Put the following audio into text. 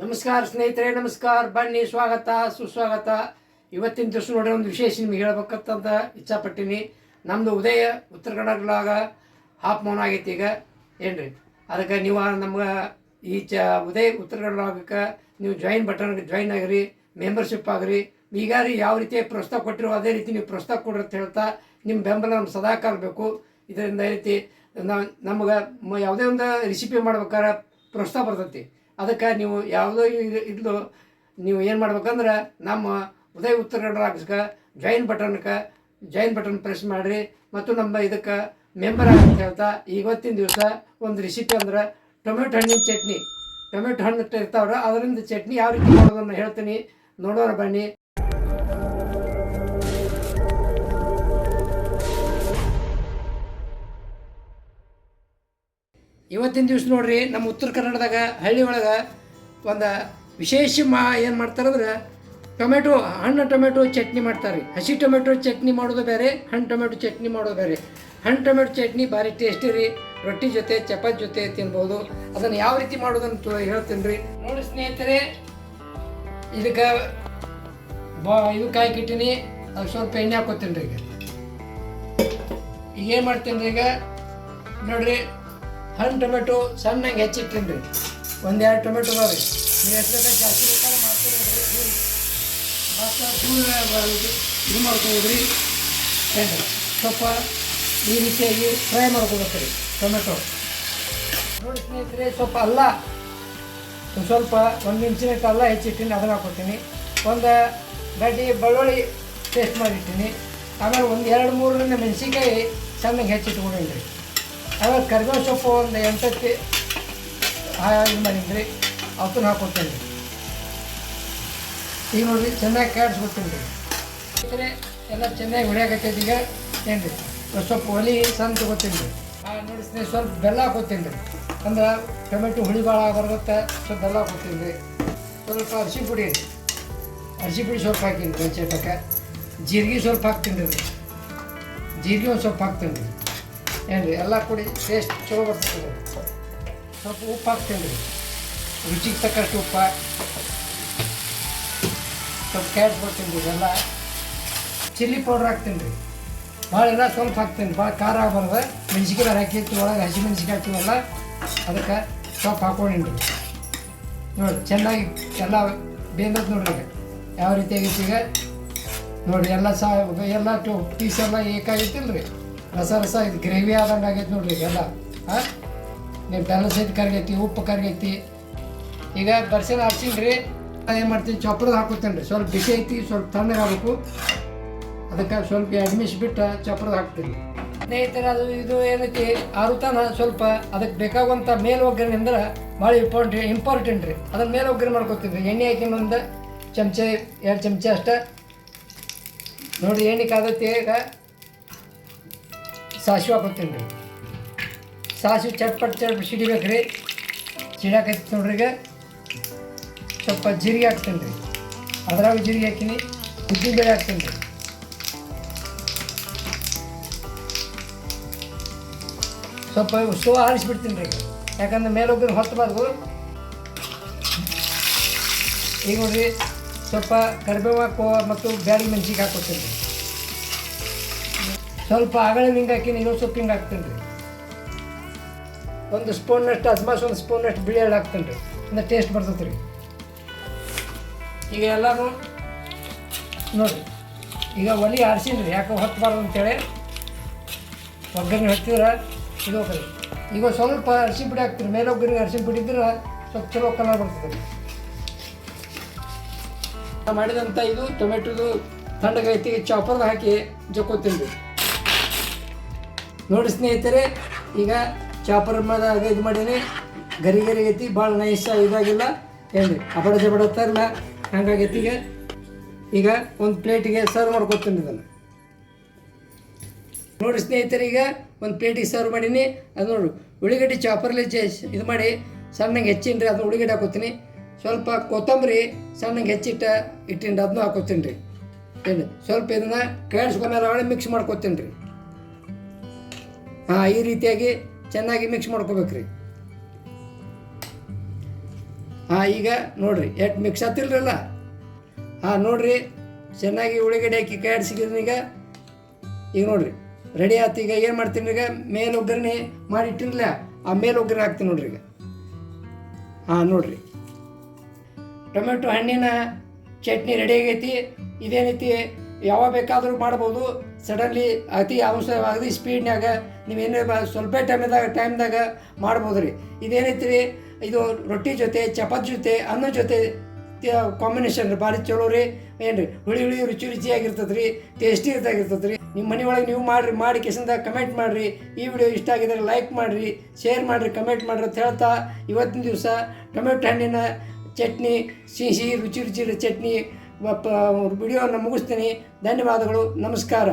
ನಮಸ್ಕಾರ ಸ್ನೇಹಿತರೆ, ನಮಸ್ಕಾರ. ಬನ್ನಿ, ಸ್ವಾಗತ, ಸುಸ್ವಾಗತ. ಇವತ್ತಿನ ದಿವಸ ನೋಡಿ ಒಂದು ವಿಶೇಷ ನಿಮ್ಗೆ ಹೇಳ್ಬೇಕಂತ ಇಚ್ಛಾಪಟ್ಟಿನಿ. ನಮ್ಮದು ಉದಯ ಉತ್ತರ ಕನ್ನಡಗಳಾಗ ಹಾಫ್ ಮೌನ ಆಗೈತಿ ಈಗ. ಏನ್ರಿ? ಅದಕ್ಕೆ ನೀವು ನಮ್ಗೆ ಈ ಚ ಉದಯ ಉತ್ತರ ಕನ್ನಡಕ್ಕೆ ನೀವು ಜಾಯಿನ್ ಬಟನ್ ಜಾಯಿನ್ ಆಗಿರಿ ಮೆಂಬರ್ಶಿಪ್ ಆಗಿರಿ. ಈಗ ರೀ ಯಾವ ರೀತಿ ಪ್ರೋತ್ಸಾಹ ಕೊಟ್ಟಿರೋ ಅದೇ ರೀತಿ ನೀವು ಪ್ರೋತ್ಸಾಹ ಕೊಡ್ರಿ ಅಂತ ಹೇಳ್ತಾ ನಿಮ್ಮ ಬೆಂಬಲ ನಮ್ಗೆ ಸದಾ ಬೇಕು ಇದರಿಂದ ಐತಿ ನಮಗೆ ಯಾವುದೇ ಒಂದು ರೆಸಿಪಿ ಮಾಡ್ಬೇಕಾದ್ರೆ ಪ್ರೋತ್ಸಾಹ ಬರ್ತೈತಿ. ಅದಕ್ಕೆ ನೀವು ಯಾವುದೋ ಇದ್ಲು, ನೀವು ಏನು ಮಾಡ್ಬೇಕಂದ್ರೆ ನಮ್ಮ ಉದಯ ಉತ್ತರ ಕನ್ನಡ ಜಾಯಿನ್ ಬಟನ್ಗೆ ಜಾಯಿನ್ ಬಟನ್ ಪ್ರೆಸ್ ಮಾಡಿರಿ. ಮತ್ತು ನಮ್ಮ ಇದಕ್ಕೆ ಮೆಂಬರ್ ಅಂತ ಹೇಳ್ತಾ ಇವತ್ತಿನ ದಿವಸ ಒಂದು ರೆಸಿಪಿ ಅಂದ್ರೆ ಟೊಮೆಟೊ ಹಣ್ಣಿನ ಚಟ್ನಿ. ಟೊಮೆಟೊ ಹಣ್ಣು ಇರ್ತಾವ್ರೆ ಅದರಿಂದ ಚಟ್ನಿ ಯಾವ ರೀತಿ ಮಾಡೋದನ್ನು ಹೇಳ್ತೀನಿ. ನೋಡೋಣ ಬನ್ನಿ. ಇವತ್ತಿನ ದಿವಸ ನೋಡ್ರಿ ನಮ್ಮ ಉತ್ತರ ಕರ್ನಾಟಕದಾಗ ಹಳ್ಳಿ ಒಳಗೆ ಒಂದು ವಿಶೇಷ ಮಾ ಏನು ಮಾಡ್ತಾರಂದ್ರೆ ಟೊಮೆಟೊ, ಹಣ್ಣು ಟೊಮೆಟೊ ಚಟ್ನಿ ಮಾಡ್ತಾರೆ ಹಸಿ ಟೊಮೆಟೊ ಚಟ್ನಿ ಮಾಡೋದು ಬೇರೆ, ಹಣ್ಣು ಟೊಮೆಟೊ ಚಟ್ನಿ ಮಾಡೋದು ಬೇರೆ. ಹಣ್ಣು ಟೊಮೆಟೊ ಚಟ್ನಿ ಭಾರಿ ಟೇಸ್ಟಿ ರೀ. ರೊಟ್ಟಿ ಜೊತೆ, ಚಪಾತಿ ಜೊತೆ ತಿನ್ಬೋದು. ಅದನ್ನು ಯಾವ ರೀತಿ ಮಾಡೋದಂತ ಹೇಳ್ತೀನಿ ರೀ. ನೋಡಿ ಸ್ನೇಹಿತರೆ, ಇದಕ್ಕೆ ಬಾ, ಇದು ಕಾಯ್ಕಿಟ್ಟಿನಿ ಅದು ಸ್ವಲ್ಪ ಎಣ್ಣೆ ಹಾಕೋತೀನಿ ರೀ ಈಗ. ಈಗ ಏನು ಮಾಡ್ತೀನಿ ರೀ ಈಗ? ನೋಡ್ರಿ ಹಣ್ಣು, ಟೊಮೆಟೊ ಸಣ್ಣಗೆ ಹೆಚ್ಚಿಟ್ಟಿನ್ರಿ ಒಂದೆರಡು ಟೊಮೆಟೊ ಅದಾವೆ ರೀ ನೀವು ಎಷ್ಟು ಬೇಕಾದ್ರೆ ಜಾಸ್ತಿ ಬೇಕಾದ್ರೆ ಮಾಡ್ತೀರಿ ಇದು ಮಾಡ್ಕೊಬೋದ್ರಿ. ಏನು ಸ್ವಲ್ಪ ಈ ರೀತಿಯಾಗಿ ಫ್ರೈ ಮಾಡ್ಕೊಬೇಕು ರೀ ಟೊಮೆಟೊ. ನೋಡಿ ಸ್ನೇಹಿತರೆ, ಸ್ವಲ್ಪ ಅಲ್ಲ. ಒಂದು ಸ್ವಲ್ಪ ಒಂದು ಇಂಚಿನ ಅಲ್ಲ ಹೆಚ್ಚಿಟ್ಟಿನಿ ಅದನ್ನು ಹಾಕೋತೀನಿ. ಒಂದು ಗಡ್ಡಿ ಬೆಳ್ಳುಳ್ಳಿ ಪೇಸ್ಟ್ ಮಾಡಿರ್ತೀನಿ ಆಮೇಲೆ ಒಂದು ಎರಡು ಮೂರರಿಂದ ಮೆಣಸಿನ್ಕಾಯಿ ಸಣ್ಣಗೆ ಹೆಚ್ಚಿಟ್ಕೊಂಡಿನಿ ರೀ ಆಮೇಲೆ ಕರಿಬೇವು ಸೊಪ್ಪು ಒಂದು ಎಂಟಕ್ಕೆ ಇದು ಮಾಡಿದ್ರಿ ಅದನ್ನು ರೀ ಈಗ ನೋಡಿರಿ ಚೆನ್ನಾಗಿ ಕಾಡ್ಸ್ಕೊತೀನಿ ರೀ ಎಲ್ಲ ಚೆನ್ನಾಗಿ ಹೊಡಿಯಾಕತ್ತೈತಿ ಈಗ ಏನು ರೀ ಸ್ವಲ್ಪ ಒಲಿ ಸಣ್ಣ ತಗೋತೀನಿ ನೋಡಿ ಸ್ವಲ್ಪ ಬೆಲ್ಲ ಹಾಕೋತೀನಿ ರೀ. ಅಂದ್ರೆ ಟೊಮೆಟೊ ಹುಳಿ ಭಾಳ ಬರುತ್ತೆ, ಸ್ವಲ್ಪ ಬೆಲ್ಲ ಹಾಕೋತೀನಿ ರೀ. ಸ್ವಲ್ಪ ಅರಿಶಿ ಪುಡಿ ರೀ. ಅರಿಶಿ ಪುಡಿ ಸ್ವಲ್ಪ ಹಾಕಿನಿ ರೀ ಚಟಕ್ಕೆ ಜೀರಿಗೆ ಸ್ವಲ್ಪ ಹಾಕ್ತೀನಿ ರೀ. ಜೀರಿಗೆ ಒಂದು ಸ್ವಲ್ಪ ಹಾಕ್ತೀನಿ ರೀ. ಏನು ಎಲ್ಲ ಕೊಡಿ ಟೇಸ್ಟ್ ಚಲೋ ಬರ್ತದೆ ಸ್ವಲ್ಪ ಉಪ್ಪು ಹಾಕ್ತೀನಿ ರೀ ರುಚಿಗೆ ತಕ್ಕಷ್ಟು ಉಪ್ಪು. ಸ್ವಲ್ಪ ಕ್ಯಾಟ್ ಬರ್ತೀನಿ ರೀ ಎಲ್ಲ ಚಿಲ್ಲಿ ಪೌಡ್ರ್ ಹಾಕ್ತೀನಿ ರೀ ಭಾಳ ಎಲ್ಲ ಸ್ವಲ್ಪ ಹಾಕ್ತೀನಿ ಭಾಳ ಖಾರ ಆಗಬಾರ್ದು. ಮೆಣಸಿನ್ಕಾಯಿ ಹಾಕಿರ್ತೀವಿ ಒಳಗೆ ಹಸಿ ಮೆಣಸಿಕಾಯಿ ಹಾಕ್ತೀವಲ್ಲ, ಅದಕ್ಕೆ ಸ್ವಲ್ಪ ಹಾಕೊಂಡೀನಿ ರೀ ನೋಡಿ ಚೆನ್ನಾಗಿ ಎಲ್ಲ ಬೇಂದತ್ ನೋಡ್ರಿ ಯಾವ ರೀತಿ ಆಗೈತಿ ಈಗ? ನೋಡಿ ಎಲ್ಲ ಸಹ ಎಲ್ಲ ಟು ಪೀಸ್ ಎಲ್ಲ ಏಕಾಗಿತ್ತಿಲ್ಲ ರೀ ರಸ ರಸ ಇದು ಗ್ರೇವಿ ಆದಂಗೆ ಆಗೈತೆ ನೋಡ್ರಿ ಈಗೆಲ್ಲ ಹಾಂ? ನೀವು ಬೆಲ್ಲ ಸಹಿತ ಕರಗೈತಿ, ಉಪ್ಪು ಕರಗೈತಿ. ಈಗ ಬರ್ಸಿನ ರೀ ಏನು ಮಾಡ್ತೀನಿ ಚಪ್ಪರದ ಹಾಕೋತೀನಿ ರೀ. ಸ್ವಲ್ಪ ಬಿಸಿ ಐತಿ, ಸ್ವಲ್ಪ ತಣ್ಣಗಾಗಬೇಕು ಅದಕ್ಕೆ ಸ್ವಲ್ಪ ಎರಡು ನಿಮಿಷ ಬಿಟ್ಟು ಚಪ್ಪರದ ಹಾಕ್ತೀನಿ. ಸ್ನೇಹಿತರೆ, ಅದು ಇದು ಏನೈತಿ, ಆರುತಾನ ಸ್ವಲ್ಪ ಅದಕ್ಕೆ ಬೇಕಾಗುವಂಥ ಮೇಲ್ ಒಗ್ಗರಣೆ ಅಂದ್ರೆ ಭಾಳ ಇಂಪಾರ್ಟೆಂಟ್ ಇಂಪಾರ್ಟೆಂಟ್ ರೀ. ಅದನ್ನ ಮೇಲೆ ಒಗ್ಗರಣೆ ಮಾಡ್ಕೊತೀನಿ ರೀ. ಎಣ್ಣೆ ಹಾಕಿ ಒಂದು ಚಮಚ, ಎರಡು ಚಮಚ ಅಷ್ಟೇ. ನೋಡಿ ಎಣ್ಣೆ ಕಾದೈತಿ ಈಗ. ಸಾಸಿವೆ ಹಾಕೋತೀನಿ ರೀ ಸಾಸಿವೆ ಚಟ್ಪಟ್ ಚಟ್ಪಟ್ ಸಿಡಿಬೇಕು ರೀ ಸಿಡಾಕೈತಿ ನೋಡ್ರಿ ಈಗ ಸ್ವಲ್ಪ ಜೀರಿಗೆ ಹಾಕ್ತೀನಿ ರೀ ಅದ್ರಾಗ ಜೀರಿಗೆ ಹಾಕಿನಿ ಉದ್ದಿನಬೇಳೆ ಹಾಕ್ತೀನಿ ರೀ ಸ್ವಲ್ಪ ಸೋ ಆರಿಸ್ಬಿಡ್ತೀನಿ ರೀ ಯಾಕಂದ್ರೆ ಮೇಲೊಬ್ಬರು ಹೊತ್ತಬಾರ್ದು ಈಗ ನೋಡ್ರಿ, ಸ್ವಲ್ಪ ಕರಿಬೇವು ಮತ್ತು ಬ್ಯಾಡಿಗೆ ಮೆಣಸಿಗೆ ಹಾಕೋತೀನಿ ರೀ ಸ್ವಲ್ಪ ಆಗಳ ಹಿಂಗೆ ಹಾಕಿ ಇನ್ನೊಂದು ಸ್ವಲ್ಪ ಹಿಂಗೆ ಹಾಕ್ತೀನಿ ರೀ ಒಂದು ಸ್ಪೂನ್ನಷ್ಟು ಅಜ್ಮಾಸ್ ಒಂದು ಸ್ಪೂನ್ನಷ್ಟು ಬಿಳಿ ಎಳ್ಳು ಹಾಕ್ತೀನಿ ರೀ ಅಂದರೆ ಟೇಸ್ಟ್ ಬರ್ತೈತೆ ರೀ ಈಗ ಎಲ್ಲರೂ ನೋಡಿ ಈಗ ಒಲಿ ಆರಿಸಿನಿ ರೀ ಯಾಕೆ ಹೊತ್ತಬಾರ್ದು ಅಂತೇಳಿ. ಒಗ್ಗರಣೆ ಹಚ್ಚಿದ್ರೆ ಇದು ಹೋಗ್ರಿ. ಈಗ ಸ್ವಲ್ಪ ಅರಿಶಿನ ಪುಡಿ ಹಾಕ್ತೀರಿ ಮೇಲೆ ಒಗ್ಗರಣೆ ಅರಿಶಿನ ಪುಡಿ ಇದ್ರೆ ಸ್ವಲ್ಪ ಚಲೋ ಕಲರ್ ಬರ್ತದೆ ಮಾಡಿದಂಥ ಇದು ಟೊಮೆಟೊದು ತಣ್ಣಗೈತಿ ಚಾಪರ್ದು ಹಾಕಿ ಜಕ್ಕೋತೀನಿ ನೋಡಿ ಸ್ನೇಹಿತರೆ, ಈಗ ಚಾಪರ್ ಮೇಲೆ ಇದು ಮಾಡೀನಿ ಗರಿ ಗರಿ ಐತಿ ಭಾಳ ನೈಸ ಇದಾಗಿಲ್ಲ. ಹೇಳಿ ಅಬಡ ಜಬಡ ತರಲ್ಲ ಹಂಗಾಗೈತಿ ಈಗ ಈಗ ಒಂದು ಪ್ಲೇಟಿಗೆ ಸರ್ವ್ ಮಾಡ್ಕೊತೀನಿ ಇದನ್ನು. ನೋಡಿ ಸ್ನೇಹಿತರೆ, ಈಗ ಒಂದು ಪ್ಲೇಟಿಗೆ ಸರ್ವ್ ಮಾಡೀನಿ. ಅದು ನೋಡು ಉಳ್ಳಿಗಡ್ಡೆ ಚಾಪರ್ಲಿ ಇದು ಮಾಡಿ ಸಣ್ಣಗೆ ಹೆಚ್ಚಿನ ರೀ ಅದನ್ನ ಉಳ್ಳಿಗಡ್ಡೆ ಹಾಕೋತೀನಿ. ಸ್ವಲ್ಪ ಕೊತ್ತಂಬರಿ ಸಣ್ಣಗೆ ಹೆಚ್ಚಿಟ್ಟ ಇಟ್ಟಿಂಡ್ರಿ ಅದನ್ನೂ ಹಾಕೋತೀನಿ ರೀ ಏನು ಸ್ವಲ್ಪ ಇದನ್ನು ಕೇಳಿಸ್ಕೊಂಡ್ಮೇಲೆ ಒಳಗೆ ಮಿಕ್ಸ್ ಮಾಡ್ಕೊತೀನಿ ರೀ ಹಾಂ ಈ ರೀತಿಯಾಗಿ ಚೆನ್ನಾಗಿ ಮಿಕ್ಸ್ ಮಾಡ್ಕೋಬೇಕು ರೀ ಹಾಂ ಈಗ ನೋಡ್ರಿ, ಎಟ್ ಮಿಕ್ಸ್ ಆತಿಲ್ರಲ್ಲ ಹಾಂ ನೋಡ್ರಿ, ಚೆನ್ನಾಗಿ ಉಳ್ಳಾಗಡ್ಡಿ ಹಾಕಿ ಕೈ ಆಡಿಸಿದ್ರಿ ಈಗ. ಈಗ ನೋಡ್ರಿ ರೆಡಿ ಆಯ್ತು ಈಗ ಏನು ಮಾಡ್ತೀನಿ ಈಗ? ಮೇಲೆ ಒಗ್ಗರಣೆ ಮಾಡಿ ಇಟ್ಟಿರಲಿಲ್ಲ ಆ ಮೇಲೆ ಒಗ್ಗರಣೆ ಹಾಕ್ತೀನಿ ನೋಡ್ರಿ ಈಗ. ಹಾಂ ನೋಡ್ರಿ. ಟೊಮೆಟೊ ಹಣ್ಣಿನ ಚಟ್ನಿ ರೆಡಿ ಆಗೈತಿ. ಇದೇನೈತಿ ಯಾವಾಗ ಬೇಕಾದರೂ ಮಾಡ್ಬೋದು. ಸಡನ್ಲಿ ಅತಿ ಅವಶ್ಯವಾಗಿ ಸ್ಪೀಡ್ನಾಗ ನೀವೇನು ಸ್ವಲ್ಪ ಟೈಮ್ದಾಗ ಟೈಮ್ದಾಗ ಮಾಡ್ಬೋದು ರೀ ಇದೇನೈತಿ ರೀ ಇದು ರೊಟ್ಟಿ ಜೊತೆ, ಚಪಾತಿ ಜೊತೆ, ಅನ್ನ ಜೊತೆ ಕಾಂಬಿನೇಷನ್ ರೀ. ಭಾರಿ ಚಲೋ ರೀ. ಏನು ರೀ ಹುಳಿ ಹುಳಿ ರುಚಿ ರುಚಿಯಾಗಿರ್ತದೆ ರೀ ಟೇಸ್ಟಿ ಇರ್ತಾಗಿರ್ತದೆ ರೀ ನಿಮ್ಮ ಮನೆ ನೀವು ಮಾಡಿರಿ, ಮಾಡಿ ಕೆಸಿಂದ ಕಮೆಂಟ್ ಮಾಡಿರಿ. ಈ ವಿಡಿಯೋ ಇಷ್ಟ ಆಗಿದ್ರೆ ಲೈಕ್ ಮಾಡಿರಿ ಶೇರ್ ಮಾಡಿರಿ ಕಮೆಂಟ್ ಮಾಡಿರಿ ಅಂತ ಹೇಳ್ತಾ ಇವತ್ತಿನ ದಿವಸ ಟೊಮೆಟೊ ಹಣ್ಣಿನ ಚಟ್ನಿ, ಸಿಹಿ, ರುಚಿ ರುಚಿ ಚಟ್ನಿ ವಿಡಿಯೋವನ್ನು ಮುಗಿಸ್ತೀನಿ. ಧನ್ಯವಾದಗಳು. ನಮಸ್ಕಾರ.